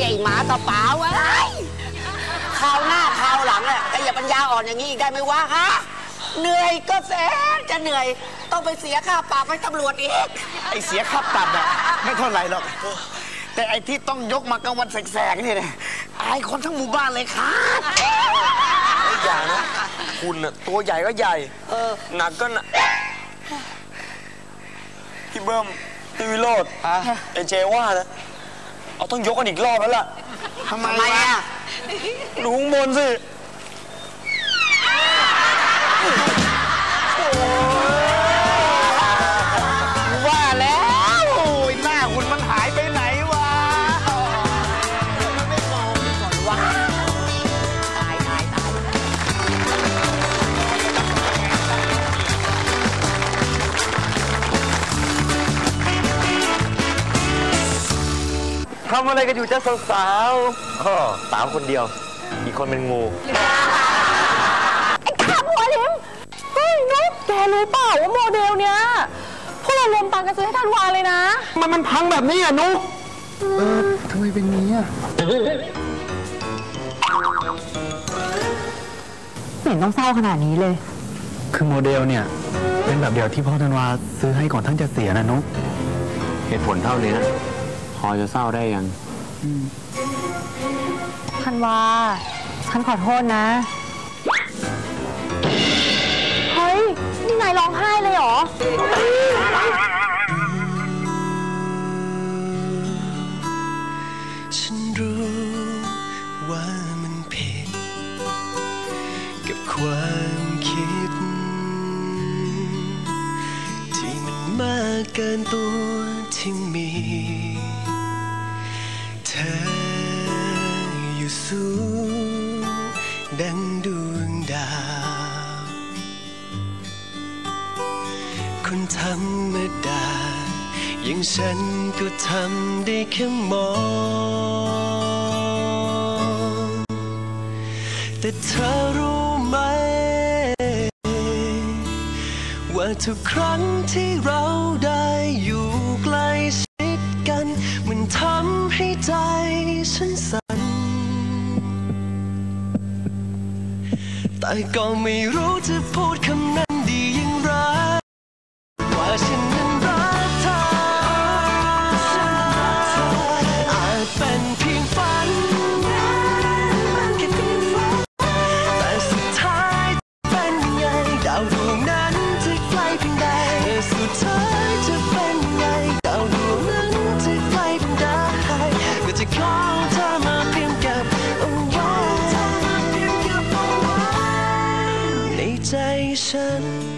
กระเป๋าอะไรคราวหน้าคราวหลังอะแกอย่าปัญญาอ่อนอย่างนี้อีกได้ไหมวะฮะ เหนื่อยก็แสนจะเหนื่อย ต้องไปเสียค่าปรับให้ตำรวจอีก ไอเสียค่าปรับอะไม่เท่าไหร่หรอก แต่ไอที่ต้องยกมากลางวันแสกๆนี่เนี่ยอายคนทั้งหมู่บ้านเลยครับ ไม่อย่างนะคุณน่ะตัวใหญ่ก็ใหญ่เออ หนักก็หนักพี่เบิ้มพี่วิโรดไอเจว่านะ เอาต้องยกกันอีกรอบแล้วล่ะ ทำไมทำไมวะ อะ ดูข้างบนสิ ทำอะไรกันอยู่จ้าสาวๆอ๋อสาวคนเดียว อีกคนเป็นงู ไอ้ข้าหัวลิมเฮ้ยนุ๊กแกรู้เปล่าว่าโมเดลเนี้ยพวกเรารวมตังค์กันซื้อให้ทันวาเลยนะ มันมันพังแบบนี้อะนุ๊กเออทำไมเป็นนี้อะไม่เห็นต้องเศร้าขนาดนี้เลย คือโมเดลเนี่ย เป็นแบบเดียวที่พ่อธันวาซื้อให้ก่อนท่านจะเสียนะนุ๊กเหตุผลเท่านี้นะ พอจะเศร้าได้ยังทันวา ฉันขอโทษนะ เฮ้ย นี่นายร้องไห้เลยเหรอ ฉันรู้ว่ามันผิด กับความคิด ที่มันมากเกินตัวที่มี สูง ดังดวงดาว คนธรรมดา อย่างฉันก็ทำได้แค่มอง แต่เธอรู้ไหม ว่าทุกครั้งที่เราได้อยู่ใกล้ชิดกัน มันทำให้ใจฉันสั่น ก็ไม่รู้จะพูดคำนั้น 一身